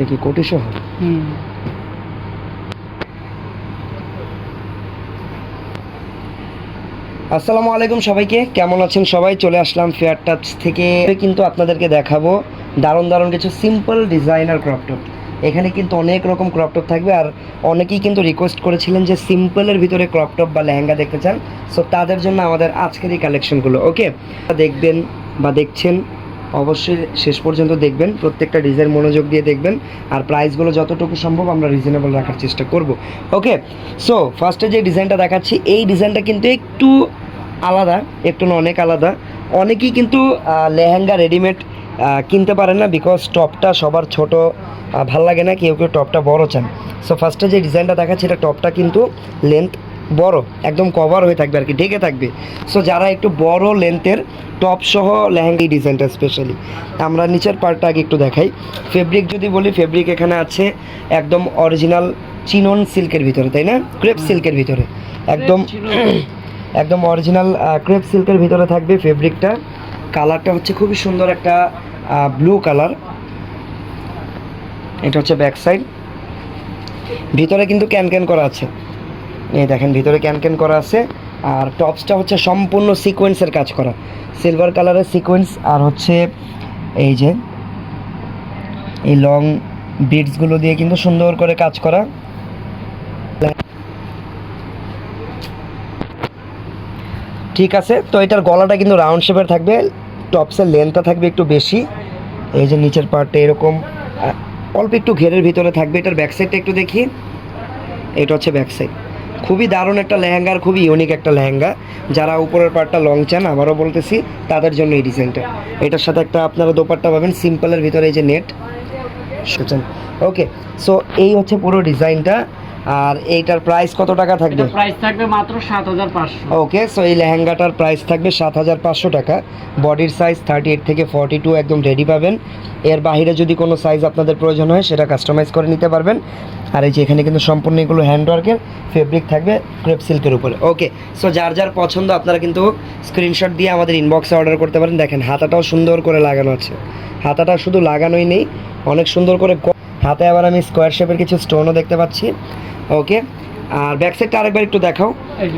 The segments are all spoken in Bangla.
এটা কি কোটি হুম। আসসালামু আলাইকুম সবাইকে কেমন আছেন সবাই? চলে আসলাম ফেয়ার টাচ থেকে। কিন্তু আপনাদেরকে দেখাবো দারুণ দারুণ কিছু সিম্পল ডিজাইনার ক্রপটপ এখানে কিন্তু অনেক রকম ক্রপটপ থাকবে আর অনেকেই কিন্তু রিকোয়েস্ট করেছিলেন যে সিম্পলের ভিতরে ক্রপটপ বা লেহেঙ্গা দেখতে চান। সো তাদের জন্য আমাদের আজকের এই কালেকশনগুলো ওকে দেখবেন বা দেখছেন অবশ্যই শেষ পর্যন্ত দেখবেন, প্রত্যেকটা ডিজাইন মনোযোগ দিয়ে দেখবেন, আর প্রাইসগুলো যতটুকু সম্ভব আমরা রিজনেবল রাখার চেষ্টা করব। ওকে সো ফার্স্টে যে ডিজাইনটা দেখাচ্ছি, এই ডিজাইনটা কিন্তু একটু আলাদা, একটু অনেক আলাদা। অনেকেই কিন্তু লেহেঙ্গা রেডিমেড কিনতে পারেন না বিকজ টপটা সবার ছোট ভালো লাগে না, কেউ কেউ টপটা বড় চান। সো ফার্স্টে যে ডিজাইনটা দেখাচ্ছি, এটা টপটা কিন্তু লেন্থ বড় একদম কভার হয়ে থাকবে আর কি ঢেকে থাকবে। সো যারা একটু বড় লেন্থের টপ সহ লেহেঙ্গা ডিজাইনটা স্পেশালি আমরা নিচের পার্টটা আগে একটু দেখাই। ফেব্রিক যদি বলি ফেব্রিক এখানে আছে একদম অরিজিনাল চিনন সিল্কের ভিতরে তাই না? ক্রেপ সিল্কের ভিতরে। একদম একদম অরিজিনাল ক্রেপ সিল্কের ভিতরে থাকবে ফেব্রিকটা কালারটা হচ্ছে খুবই সুন্দর একটা ব্লু কালার এটা হচ্ছে ব্যাক সাইড ভিতরে কিন্তু ক্যান ক্যান করা আছে। এই দেখেন, ভিতরে ক্যান ক্যান করা আছে। আর টপসটা হচ্ছে সম্পূর্ণ সিকোয়েন্সের কাজ করা। সিলভার কালারের সিকোয়েন্স, আর হচ্ছে এই যে, এই লং বিডসগুলো দিয়ে কিন্তু সুন্দর করে কাজ করা। ঠিক আছে, তো এটার গলাটা কিন্তু রাউন্ড শেপের থাকবে, টপসের লেন্থটা থাকবে একটু বেশি। এই যে নিচের পার্টটা এরকম অল্প একটু ঘেরের ভিতরে থাকবে, এটার ব্যাক সাইডটা একটু দেখি। এটা হচ্ছে ব্যাক সাইড খুবই দারুণ একটা লেহেঙ্গা আর খুবই ইউনিক একটা লেহেঙ্গা। যারা উপরের পার্টটা লং চান, আবারও বলতেছি, তাদের জন্য এই ডিজাইনটা। এটার সাথে একটা আপনারা দোপারটা পাবেন সিম্পলের ভিতরে এই যে নেট ওকে সো এই হচ্ছে পুরো ডিজাইনটা। আর এইটার প্রাইস কত টাকা থাকবে? প্রাইস থাকবে মাত্র সাত হাজার পাঁচশো। ওকে সো এই লেহেঙ্গাটার প্রাইস থাকবে সাত হাজার পাঁচশো টাকা। বডির সাইজ থার্টি এইট থেকে ফর্টি টু একদম রেডি পাবেন। এর বাইরে যদি কোনো সাইজ আপনাদের প্রয়োজন হয় সেটা কাস্টমাইজ করে নিতে পারবেন। আর এই যে এখানে কিন্তু সম্পূর্ণ এগুলো হ্যান্ডওয়ার্কের ফেব্রিক থাকবে ক্রেপ সিল্কের উপরে। ওকে সো যার যার পছন্দ আপনারা কিন্তু স্ক্রিনশট দিয়ে আমাদের ইনবক্সে অর্ডার করতে পারেন। দেখেন হাতাটাও সুন্দর করে লাগানো আছে। হাতাটা শুধু লাগানোই নেই অনেক সুন্দর করে হাতে আবার আমি স্কোয়ার শেপের কিছু স্টোনও দেখতে পাচ্ছি। ওকে আর ব্যাক সাইডটা আরেকবার একটু দেখাও।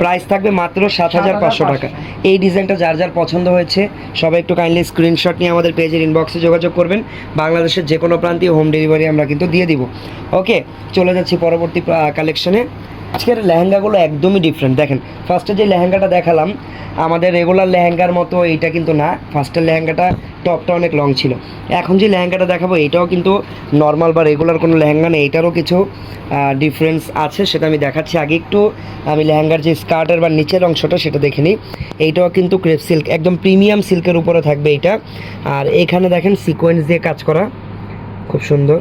প্রাইস থাকবে মাত্র সাত হাজার পাঁচশো টাকা। এই ডিজাইনটা যার যার পছন্দ হয়েছে সবাই একটু কাইন্ডলি স্ক্রিনশট নিয়ে আমাদের পেজের ইনবক্সে যোগাযোগ করবেন। বাংলাদেশের যে কোনো প্রান্তীয় হোম ডেলিভারি আমরা কিন্তু দিয়ে দিব। ওকে চলে যাচ্ছি পরবর্তী কালেকশনে আজকের লেহেঙ্গাগুলো একদমই ডিফারেন্ট দেখেন ফার্স্টে যে লেহেঙ্গাটা দেখালাম, আমাদের রেগুলার লেহেঙ্গার মতো এইটা কিন্তু না। ফার্স্টের লেহেঙ্গাটা টপটা অনেক লং ছিল। এখন যে লেহেঙ্গাটা দেখাবো, এটাও কিন্তু নর্মাল বা রেগুলার কোনো লেহেঙ্গা নেই। এটারও কিছু ডিফারেন্স আছে, সেটা আমি দেখাচ্ছি। আগে একটু আমি লেহেঙ্গার যে স্কার্টের বা নিচের অংশটা সেটা দেখে নিই। এইটাও কিন্তু ক্রেপ সিল্ক একদম প্রিমিয়াম সিল্কের উপরে থাকবে এইটা। আর এখানে দেখেন সিকোয়েন্স দিয়ে কাজ করা। খুব সুন্দর।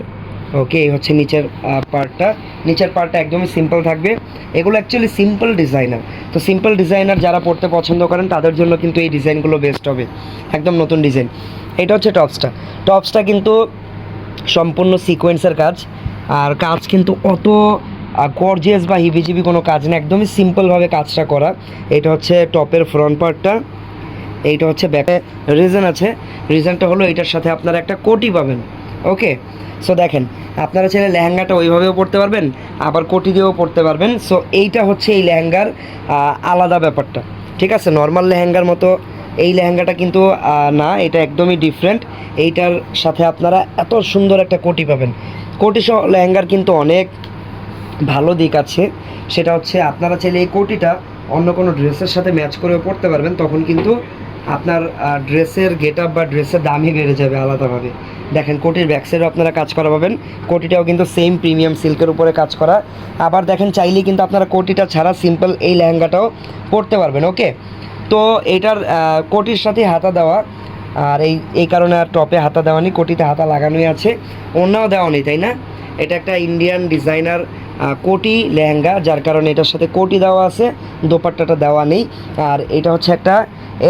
ওকে এই হচ্ছে নিচের পার্টটা নিচের পার্টটা একদমই সিম্পল থাকবে। এগুলো অ্যাকচুয়ালি সিম্পল ডিজাইনার তো সিম্পল ডিজাইনার যারা পড়তে পছন্দ করেন, তাদের জন্য কিন্তু এই ডিজাইনগুলো বেস্ট হবে। একদম নতুন ডিজাইন এটা হচ্ছে টপসটা টপসটা কিন্তু সম্পূর্ণ সিকোয়েন্সের কাজ। আর কাজ কিন্তু অত গর্জিয়াস বা হিবিজিবি কোনো কাজ না। একদমই সিম্পলভাবে কাজটা করা। এটা হচ্ছে টপের ফ্রন্ট পার্টটা এইটা হচ্ছে ব্যাকে রিজন আছে। রিজনটা হলো, এটার সাথে আপনারা একটা কোটি পাবেন। ওকে সো দেখেন, আপনারা চাইলে লেহেঙ্গাটা ওইভাবেও পড়তে পারবেন, আবার কোটি দিয়েও পড়তে পারবেন। সো এইটা হচ্ছে এই লেহেঙ্গার আলাদা ব্যাপারটা, ঠিক আছে? নর্মাল লেহেঙ্গার মতো, এই লেহেঙ্গাটা কিন্তু না, এটা একদমই ডিফারেন্ট এইটার সাথে আপনারা এত সুন্দর একটা কোটি পাবেন। কোটি সহ লেহেঙ্গার কিন্তু অনেক ভালো দিক আছে। সেটা হচ্ছে আপনারা চাইলে এই কোটিটা অন্য কোনো ড্রেসের সাথে ম্যাচ করেও পড়তে পারবেন, তখন কিন্তু আপনার ড্রেসের গেট আপ বা ড্রেসের দামই বেড়ে যাবে আলাদাভাবে। দেখেন, কোটির ব্যাক সাইডেও আপনারা কাজ করা পাবেন। কোটিটাও কিন্তু সেম প্রিমিয়াম সিল্কের উপরে কাজ করা। আবার দেখেন, চাইলেই কিন্তু আপনারা কোটিটা ছাড়া সিম্পল এই লেহেঙ্গাটাও পরতে পারবেন ওকে তো এটার কোটির সাথে হাতা দেওয়া, আর এই এই কারণে আর টপে হাতা দেওয়া নেই, কোটিতে হাতা লাগানোই আছে। অন্যও দেওয়া নেই, তাই না? এটা একটা ইন্ডিয়ান ডিজাইনার কোটি লেহেঙ্গা যার কারণে এটার সাথে কোটি দেওয়া আছে দোপাট্টাটা দেওয়া নেই। আর এটা হচ্ছে একটা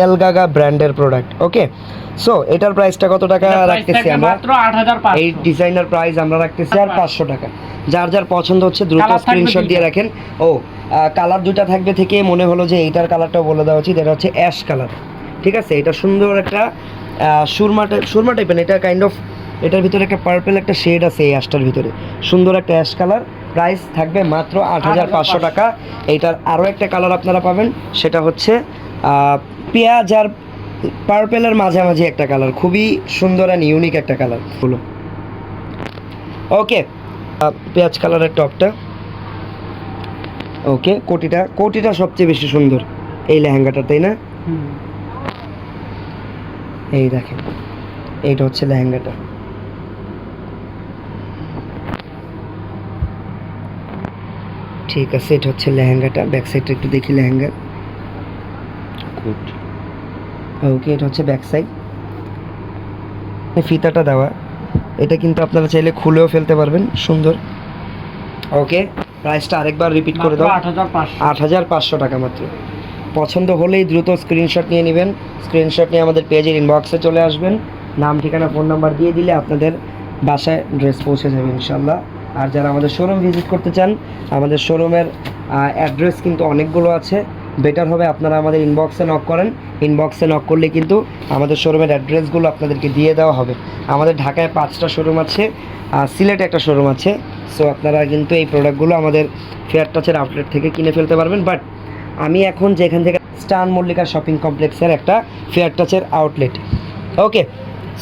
এলগাগা ব্র্যান্ডের প্রোডাক্ট ওকে সো এটার প্রাইসটা কত টাকা রাখতেছি আমরা? এই ডিজাইনার প্রাইস আমরা রাখতেছি আর পাঁচশো। টাকা। যার যার পছন্দ হচ্ছে দ্রুত স্ক্রিনশট দিয়ে রাখেন। ও কালার দুটা থাকবে থেকে মনে হলো যে এইটার কালারটাও বলে দেওয়া উচিত এটা হচ্ছে অ্যাশ কালার ঠিক আছে? এটা সুন্দর একটা আহ, সুরমা টাইপ সুরমা টাইপের এটা কাইন্ড অফ এটার ভিতরে একটা পার্পেল একটা শেড আছে এই অ্যাশটার ভিতরে। সুন্দর একটা অ্যাশ কালার প্রাইস থাকবে মাত্র আট হাজার পাঁচশো টাকা। এইটার আরও একটা কালার আপনারা পাবেন সেটা হচ্ছে পেঁয়াজ আর পার্পেলের মাঝামাঝি একটা কালার খুবই সুন্দর অ্যান্ড ইউনিক একটা কালার হলো ওকে পেঁয়াজ কালারের টপটা। ওকে কোটিটা কোটিটা সবচেয়ে বেশি সুন্দর এই লেহেঙ্গাটা তাই না? এই দেখেন এইটা হচ্ছে লেহেঙ্গাটা। ঠিক আছে এটা হচ্ছে লেহেঙ্গাটা ব্যাক সাইডটা একটু দেখি লেহেঙ্গা। গুড ওকে এটা হচ্ছে ব্যাক সাইড ফিতাটা দেওয়া। এটা কিন্তু আপনারা চাইলে খুলেও ফেলতে পারবেন সুন্দর। ওকে প্রাইসটা আরেকবার রিপিট করে দাও। আট হাজার পাঁচশো। আট হাজার পাঁচশো টাকা মাত্র। পছন্দ হলেই দ্রুত স্ক্রিনশট নিয়ে নেবেন। স্ক্রিনশট নিয়ে আমাদের পেজের ইনবক্সে চলে আসবেন। নাম ঠিকানা ফোন নাম্বার দিয়ে দিলে আপনাদের বাসায় ড্রেস পৌঁছে যাবে ইনশাল্লাহ আর যারা আমাদের শোরুম ভিজিট করতে চান, আমাদের শোরুমের অ্যাড্রেস কিন্তু অনেকগুলো আছে। বেটার হবে আপনারা আমাদের ইনবক্সে নক করেন। ইনবক্সে নক করলে কিন্তু আমাদের শোরুমের অ্যাড্রেসগুলো আপনাদেরকে দিয়ে দেওয়া হবে। আমাদের ঢাকায় পাঁচটা শোরুম আছে, আর সিলেটে একটা শোরুম আছে। সো আপনারা কিন্তু এই প্রোডাক্টগুলো আমাদের ফেয়ার টাচের আউটলেট থেকে কিনে ফেলতে পারবেন। বাট আমি এখন যেখান থেকে স্টান মল্লিকা শপিং কমপ্লেক্সের একটা ফেয়ার টাচের আউটলেট ওকে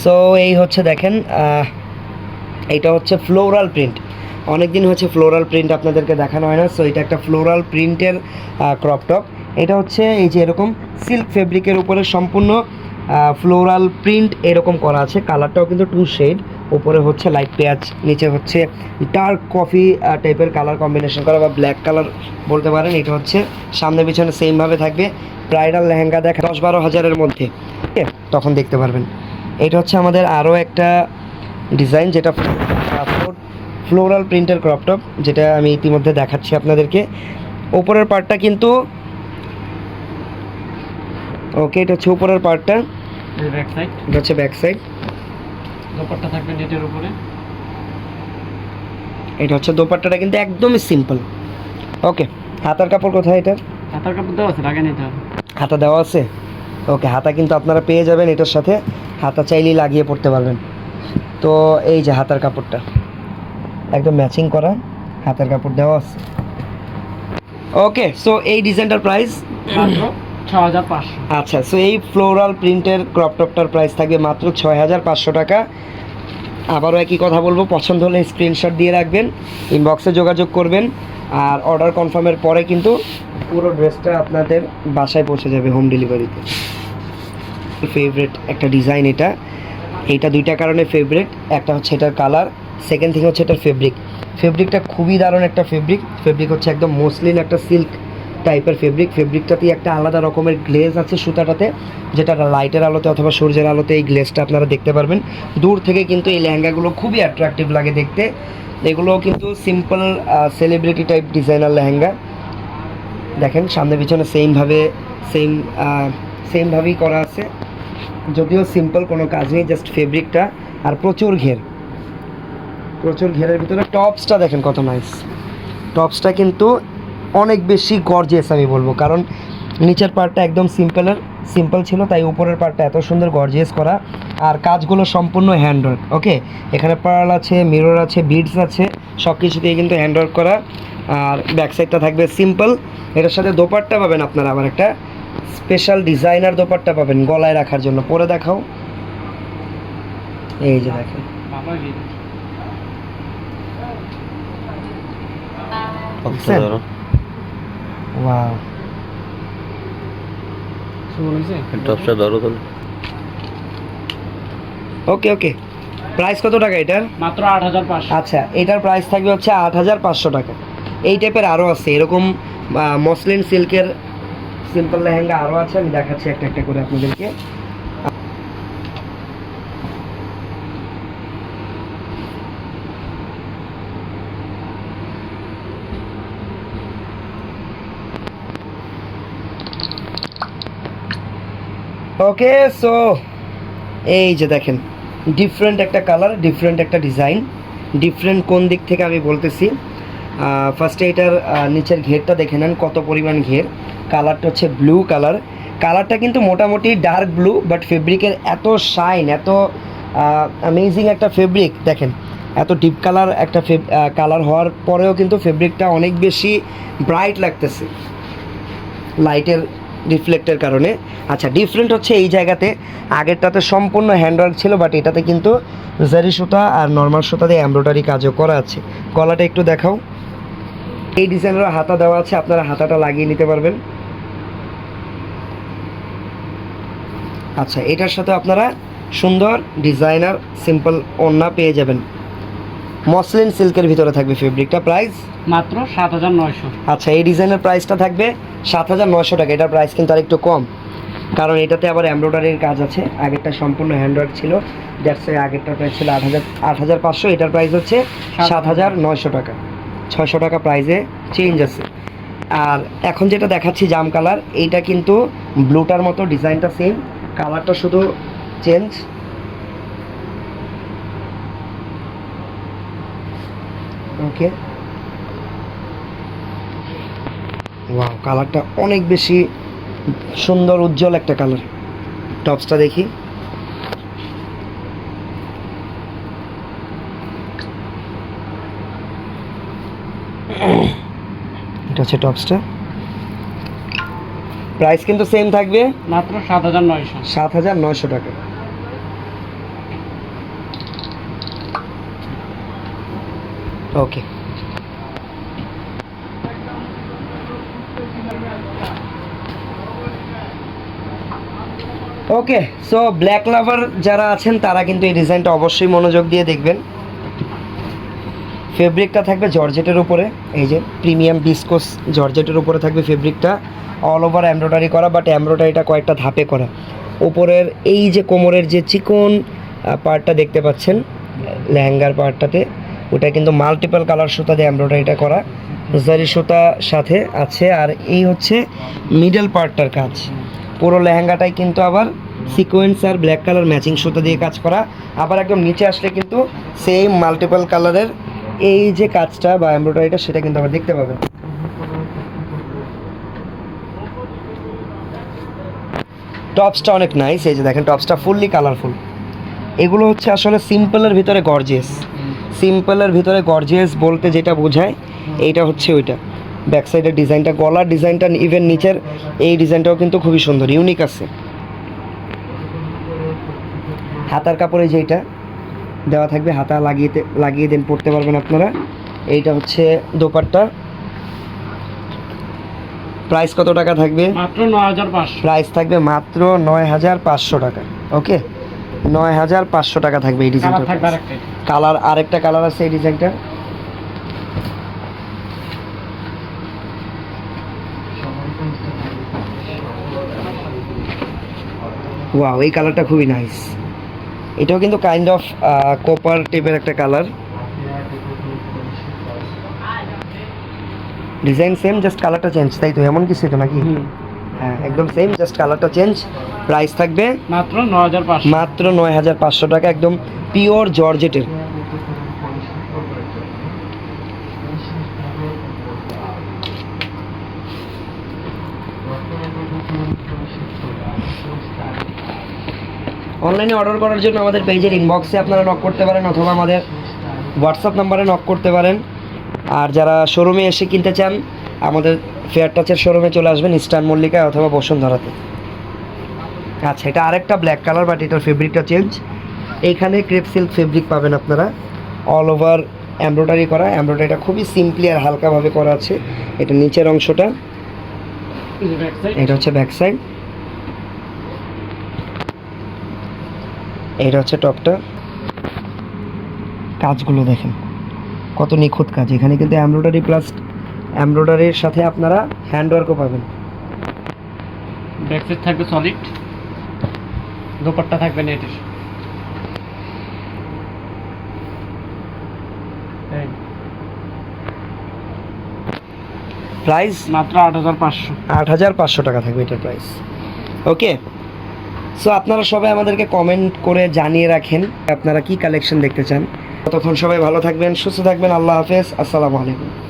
সো এই হচ্ছে দেখেন এইটা হচ্ছে ফ্লোরাল প্রিন্ট অনেক দিন হচ্ছে ফ্লোরাল প্রিন্ট আপনাদেরকে দেখানো হয় না সো এটা একটা ফ্লোরাল প্রিন্টের ক্রপ টপ এটা হচ্ছে এই যে এরকম সিল্ক ফেব্রিকের উপরে সম্পূর্ণ ফ্লোরাল প্রিন্ট এরকম করা আছে। কালারটাও কিন্তু টু শেড উপরে হচ্ছে লাইট পেঁয়াজ, নিচে হচ্ছে ডার্ক কফি টাইপের কালার কম্বিনেশন করা বা ব্ল্যাক কালার বলতে পারেন। এটা হচ্ছে সামনে পিছনে সেমভাবে থাকবে ব্রাইডাল লেহেঙ্গা দেখা দশ বারো হাজারের মধ্যে। তখন দেখতে পারবেন। এটা হচ্ছে আমাদের আরও একটা ডিজাইন যেটা ফ্লোরাল প্রিন্টের ক্রপটপ যেটা আমি ইতিমধ্যে দেখাচ্ছি আপনাদেরকে। ওপরের পার্টটা কিন্তু ওকে এটা হচ্ছে উপরের পার্টটা। ব্যাক সাইড এটা হচ্ছে ব্যাক সাইড দোপাট্টা থাকবে নেটের উপরে। এটা হচ্ছে দোপাট্টাটা কিন্তু একদমই সিম্পল ওকে হাতার কাপড় কোথায় এটা হাতার কাপড় দেওয়া আছে আগে নিতে হবে হাতা দেওয়া আছে? ওকে হাতা কিন্তু আপনারা পেয়ে যাবেন এটার সাথে। হাতা চাইলেই লাগিয়ে পড়তে পারবেন। তো এই যে হাতার কাপড়টা। একদম ম্যাচিং করা হাতের কাপড় দেওয়া আছে। ওকে সো এই ডিজাইনটার প্রাইস আচ্ছা সো এই ফ্লোরাল প্রিন্টের ক্রপ টপটার প্রাইস থাকবে মাত্র ছয় হাজার পাঁচশো টাকা। আবারও একই কথা বলব পছন্দ হলে স্ক্রিনশট দিয়ে রাখবেন ইনবক্সে যোগাযোগ করবেন আর অর্ডার কনফার্মের পরে কিন্তু পুরো ড্রেসটা আপনাদের বাসায় পৌঁছে যাবে হোম ডেলিভারিতে ফেভারেট একটা ডিজাইন এটা। এইটা দুইটা কারণে ফেভারেট একটা হচ্ছে এটার কালার সেকেন্ড থিং হচ্ছে এটার ফেব্রিক ফেব্রিকটা খুবই দারুণ একটা ফেব্রিক ফেব্রিক হচ্ছে একদম মসলিন একটা সিল্ক টাইপের ফেব্রিক ফেব্রিকটাতেই একটা আলাদা রকমের গ্লেজ আছে সুতাটাতে, যেটা লাইটের আলোতে অথবা সূর্যের আলোতে এই গ্লেজটা আপনারা দেখতে পারবেন। দূর থেকে কিন্তু এই লেহেঙ্গাগুলো খুবই অ্যাট্রাকটিভ লাগে দেখতে। এগুলো কিন্তু simple celebrity type designer lehenga. দেখেন, সামনে পিছনে সেমভাবে সেম সেমভাবেই করা আছে। যদিও সিম্পল কোনো কাজ নেই জাস্ট ফেব্রিকটা আর প্রচুর ঘের। প্রচুর ঘেরের ভিতরে। টপসটা দেখেন কত নাইস টপসটা কিন্তু অনেক বেশি গর্জিয়াস আমি বলব, কারণ নিচের পার্টটা একদম সিম্পলের সিম্পল ছিল, তাই উপরের পার্টটা এত সুন্দর গর্জিয়াস করা। আর কাজগুলো সম্পূর্ণ হ্যান্ডওয়ার্ক ওকে এখানে পার্ল আছে মিরর আছে বিডস আছে সব কিছু দিয়ে কিন্তু হ্যান্ডওয়ার্ক করা। আর ব্যাক সাইডটা থাকবে সিম্পল এটার সাথে দোপাট্টা পাবেন আপনারা আবার একটা স্পেশাল ডিজাইনার দোপাট্টা পাবেন গলায় রাখার জন্য। পরে দেখাও। এই যে দেখেন। ওয়াও টপসটা ধরো তাহলে ওকে ওকে প্রাইস কত টাকা এটার? মাত্র আট হাজার পাঁচশো। আচ্ছা এটার প্রাইস থাকবে হচ্ছে আট হাজার পাঁচশো টাকা। এই টাইপের আরও আছে এরকম মসলিন সিল্কের সিম্পল লেহেঙ্গা আরও আছে আমি দেখাচ্ছি একটা একটা করে আপনাদেরকে। ওকে সো এই যে দেখেন ডিফারেন্ট একটা কালার ডিফারেন্ট একটা ডিজাইন ডিফারেন্ট কোন দিক থেকে আমি বলতেছি। ফার্স্টে এটার নিচের ঘেরটা দেখে নেন, কত পরিমাণ ঘের। কালারটা হচ্ছে ব্লু কালার কালারটা কিন্তু মোটামুটি ডার্ক ব্লু বাট ফেব্রিকের এত শাইন এত অ্যামেজিং একটা ফেব্রিক দেখেন। এত ডিপ কালার একটা কালার হওয়ার পরেও কিন্তু ফেব্রিকটা অনেক বেশি ব্রাইট লাগতেছে। লাইটের রিফ্লেক্টের কারণে। আচ্ছা ডিফারেন্ট হচ্ছে এই জায়গাতে। আগেরটাতে সম্পূর্ণ হ্যান্ডওয়ার্ক ছিল বাট এটাতে কিন্তু জারি সুতা আর নর্মাল সুতা দিয়ে এমব্রয়ডারি কাজও করা আছে। গলাটা একটু দেখাও। এই ডিজাইনের হাতা দেওয়া আছে, আপনারা হাতাটা লাগিয়ে নিতে পারবেন। আচ্ছা এটার সাথে আপনারা সুন্দর ডিজাইনার সিম্পল ওড়না পেয়ে যাবেন। মসলিন সিল্কের ভিতরে থাকবে ফেব্রিকটা প্রাইস? মাত্র সাত হাজার নয়শো। আচ্ছা এই ডিজাইনের প্রাইসটা থাকবে সাত হাজার নয়শো টাকা। এটার প্রাইস কিন্তু আরেকটু কম। কারণ এটাতে আবার এমব্রয়ডারির কাজ আছে। আগেরটা সম্পূর্ণ হ্যান্ডওয়ার্ক ছিল। দ্যাটস আগেরটার প্রাইস ছিল আট হাজার আট হাজার পাঁচশো। এটার প্রাইস হচ্ছে সাত হাজার নয়শো টাকা। ছয়শো টাকা প্রাইসে চেঞ্জ আছে। আর এখন যেটা দেখাচ্ছি জাম কালার এইটা কিন্তু ব্লুটার মতো ডিজাইনটা সেম কালারটা শুধু চেঞ্জ ওকে। ওয়াও কালারটা অনেক বেশি সুন্দর উজ্জ্বল একটা কালার টপসটা দেখি। এটা হচ্ছে টপসটা প্রাইস কিন্তু সেম থাকবে মাত্র সাত হাজার নয়শো। সাত হাজার নয়শো টাকা। Okay okay so black lover যারা আছেন, তারা কিন্তু এই ডিজাইনটা অবশ্যই মনোযোগ দিয়ে দেখবেন। ফেব্রিকটা থাকবে জর্জেটের উপরে, এই যে প্রিমিয়াম বিস্কোস জর্জেটের উপরে থাকবে ফেব্রিকটা অল ওভার এমব্রয়ডারি করা বাট এমব্রয়ডারিটা কয়েকটা ধাপে করা। উপরের এই যে কোমরের যে চিকন পার্টটা দেখতে পাচ্ছেন, লেহেঙ্গার পার্টটাতে ওটা কিন্তু মাল্টিপল কালার সুতা দিয়ে এমব্রয়ডারিটা করা। জারি সুতা সাথে আছে। আর এই হচ্ছে মিডল পার্টটার কাজ। পুরো লেহেঙ্গাটাই কিন্তু আবার সিকোয়েন্স আর ব্ল্যাক কালার ম্যাচিং সুতা দিয়ে কাজ করা। আবার একদম নিচে আসলে কিন্তু সেম মাল্টিপল কালারের এই যে কাজটা বা এমব্রয়ডারিটা সেটা কিন্তু আবার দেখতে পাবেন। টপসটা অনেক নাইস এই যে দেখেন টপসটা ফুললি কালারফুল এগুলো হচ্ছে আসলে সিম্পলের ভিতরে গর্জিয়াস সিম্পলের ভিতরে গর্জিয়াস বলতে যেটা বোঝায় এইটা হচ্ছে ওইটা। ব্যাক সাইডের ডিজাইনটা গলার ডিজাইনটা ইভেন নিচের এই ডিজাইনটাও কিন্তু খুবই সুন্দর ইউনিক আছে। হাতার কাপড়ে যেটা দেওয়া থাকবে হাতা লাগিয়ে লাগিয়ে দেন পড়তে পারবেন আপনারা। এইটা হচ্ছে দোপাট্টা। প্রাইস কত টাকা থাকবে? মাত্র নয় হাজার পাঁচশো। প্রাইস থাকবে মাত্র নয় হাজার পাঁচশো টাকা ওকে নয় হাজার পাঁচশো টাকা থাকবে এই ডিজাইনটা কালার আরেকটা কালার আছে এই ডিজাইনটা ওয়াও এই কালারটা খুবই নাইস এটাও কিন্তু কাইন্ড অফ কোপার টাইপের একটা কালার। ডিজাইন সেম জাস্ট কালারটা চেঞ্জ তাই তো? এমন কিছু তো নাকি? হ্যাঁ একদম সেম জাস্ট কালারটা চেঞ্জ প্রাইস থাকবে মাত্র নয় হাজার পাঁচশো। মাত্র নয় হাজার পাঁচশো টাকা একদম পিওর জর্জেটের। অনলাইনে অর্ডার করার জন্য আমাদের পেজের ইনবক্সে আপনারা নক করতে পারেন অথবা আমাদের হোয়াটসঅ্যাপ নাম্বারে নক করতে পারেন। আর যারা শোরুমে এসে কিনতে চান, আমাদের ফেয়ার টাচের শোরুমে চলে আসবেন ইস্টার্ন মল্লিকায় অথবা বসুন্ধরাতে আচ্ছা এটা আরেকটা ব্ল্যাক কালার বাট এটার ফেব্রিকটা চেঞ্জ এইখানে ক্রেপ সিল্ক ফেব্রিক পাবেন আপনারা। অল ওভার এমব্রয়ডারি করা। এমব্রয়ডারিটা খুবই সিম্পলি আর হালকাভাবে করা আছে। এটা নিচের অংশটা। এটা হচ্ছে ব্যাক সাইড এটা হচ্ছে টপটা কাজগুলো দেখেন। কত নিখুঁত কাজ। এখানে কিন্তু এমব্রয়ডারি প্লাস এমব্রয়ডারির সাথে আপনারা হ্যান্ডওয়ার্কও পাবেন। ব্যাক সাইড থাকবে সলিড দোপাট্টা থাকবে নেটের প্রাইস মাত্র আট হাজার পাঁচশো। আট হাজার পাঁচশো টাকা থাকবে এটার প্রাইস ওকে সো আপনারা সবাই আমাদেরকে কমেন্ট করে জানিয়ে রাখেন আপনারা কি কালেকশন দেখতে চান। ততক্ষণ সবাই ভালো থাকবেন, সুস্থ থাকবেন, আল্লাহ হাফেজ, আসসালামু আলাইকুম।